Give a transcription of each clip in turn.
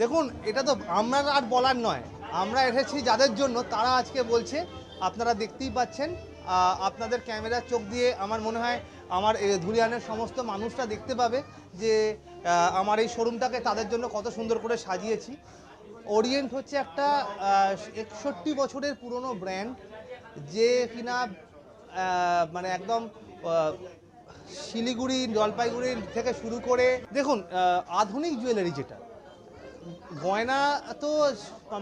দেখুন, এটা তো আমরা আর বলার নয়। আমরা এসেছি যাদের জন্য, তারা আজকে বলছে, আপনারা দেখতেই পাচ্ছেন আপনাদের ক্যামেরার চোখ দিয়ে আমার মনে হয়, আমার ধুলিয়ানের সমস্ত মানুষরা দেখতে পাবে যে আমার এই শোরুমটাকে তাদের জন্য কত সুন্দর করে সাজিয়েছি। ওরিয়েন্ট হচ্ছে একটা একষট্টি বছরের পুরনো ব্র্যান্ড যে কিনা মানে একদম শিলিগুড়ি, জলপাইগুড়ি থেকে শুরু করে, দেখুন আধুনিক জুয়েলারি যেটা, গয়না তো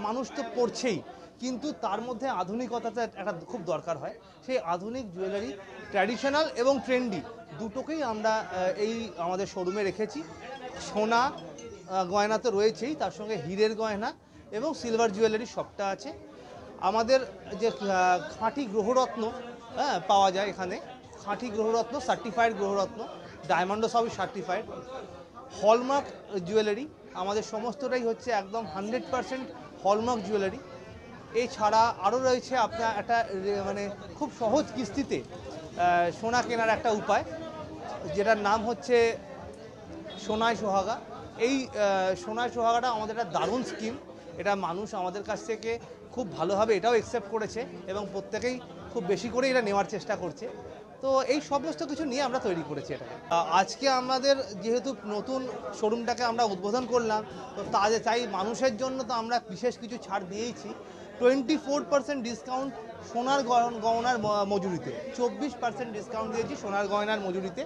মানুষ তো পড়ছেই কিন্তু তার মধ্যে আধুনিকতাটা একটা খুব দরকার হয়। সেই আধুনিক জুয়েলারি ট্র্যাডিশনাল এবং ট্রেন্ডি দুটোকেই আমরা এই আমাদের শোরুমে রেখেছি। সোনা গয়না তো রয়েছেই, তার সঙ্গে হীরের গয়না এবং সিলভার জুয়েলারি সবটা আছে। আমাদের যে খাঁটি গ্রহরত্ন হ্যাঁ পাওয়া যায় এখানে। খাঁটি গ্রহরত্ন সার্টিফাইড গ্রহরত্ন ডায়মন্ডও সবই সার্টিফাইড হলমার্ক জুয়েলারি আমাদের সমস্তটাই হচ্ছে একদম হান্ড্রেড পারসেন্ট হলমার্ক জুয়েলারি এছাড়া আরও রয়েছে আপনার একটা মানে খুব সহজ কিস্তিতে সোনা কেনার একটা উপায়, যেটার নাম হচ্ছে সোনায় সোহাগা। এই সোনায় সোহাগাটা আমাদের একটা দারুণ স্কিম এটা মানুষ আমাদের কাছ থেকে খুব ভালোভাবে এটাও অ্যাকসেপ্ট করেছে এবং প্রত্যেকেই খুব বেশি করে এটা নেওয়ার চেষ্টা করছে। তো এই সমস্ত কিছু নিয়ে আমরা তৈরি করেছি এটা আজকে আমাদের যেহেতু নতুন শোরুমটাকে আমরা উদ্বোধন করলাম, তো তাদের চাই মানুষের জন্য তো আমরা বিশেষ কিছু ছাড় দিয়েইছি। টোয়েন্টি ফোর পার্সেন্ট ডিসকাউন্ট সোনার গয়নার মজুরিতে। চব্বিশ পার্সেন্ট ডিসকাউন্ট দিয়েছি সোনার গয়নার মজুরিতে।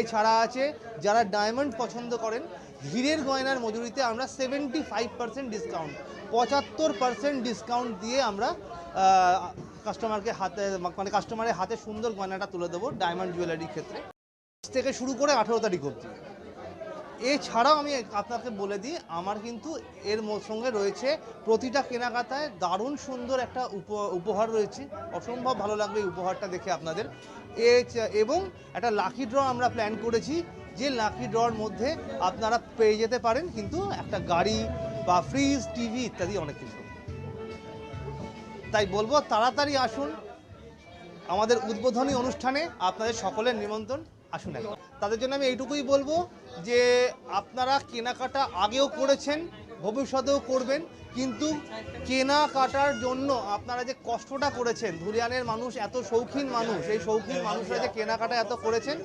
এছাড়া আছে, যারা ডায়মন্ড পছন্দ করেন, হীরের গয়নার মজুরিতে আমরা সেভেন্টি ফাইভ পার্সেন্ট ডিসকাউন্ট পঁচাত্তর পার্সেন্ট ডিসকাউন্ট দিয়ে আমরা কাস্টমারকে হাতে মানে কাস্টমারের হাতে সুন্দর গয়নাটা তুলে দেবো ডায়মন্ড জুয়েলারির ক্ষেত্রে। থেকে শুরু করে আঠেরো তারিখ অবধি। এছাড়াও আমি আপনাকে বলে দিই, আমার কিন্তু এর সঙ্গে রয়েছে প্রতিটা কেনাকাটায় দারুণ সুন্দর একটা উপ- উপহার রয়েছে। অসম্ভব ভালো লাগবে এই উপহারটা দেখে আপনাদের। এবং একটা লাকি ড্র আমরা প্ল্যান করেছি, যে লাকি ড্রর মধ্যে আপনারা পেয়ে যেতে পারেন, কিন্তু একটা গাড়ি বা ফ্রিজ টিভি ইত্যাদি অনেক কিছু। তাই বলব, তাড়াতাড়ি আসুন। আমাদের উদ্বোধনী অনুষ্ঠানে আপনাদের সকলের নিমন্ত্রণ। আসুন একবার। তাদের জন্য আমি এইটুকুই বলব যে আপনারা কেনাকাটা আগেও করেছেন, ভবিষ্যতেও করবেন, কিন্তু কেনাকাটার জন্য আপনারা যে কষ্টটা করেছেন, ধুলিয়ানের মানুষ এত শৌখিন মানুষ, এই শৌখিন মানুষরা যে কেনাকাটা এত করেছেন,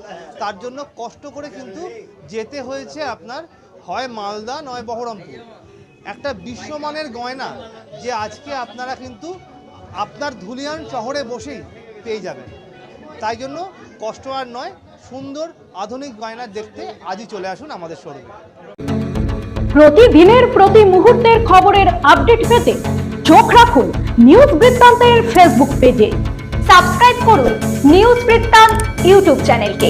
তার জন্য কষ্ট করে কিন্তু যেতে হয়েছে আপনার, হয় মালদা, নয় বহরমপুর। একটা বিশ্বমানের গয়না যে আজকে আপনারা কিন্তু আপনার ধুলিয়ান শহরে বসেই পেয়ে যাবেন। তাই জন্য কষ্ট আর নয় সুন্দর আধুনিক গয়না দেখতে আজই চলে আসুন আমাদের শোরুমে প্রতিদিনের প্রতি মুহূর্তের খবরের আপডেট পেতে চোখ রাখুন নিউজ বৃত্তান্তের ফেসবুক পেজে সাবস্ক্রাইব করুন নিউজ বৃত্তান্ত ইউটিউব চ্যানেলকে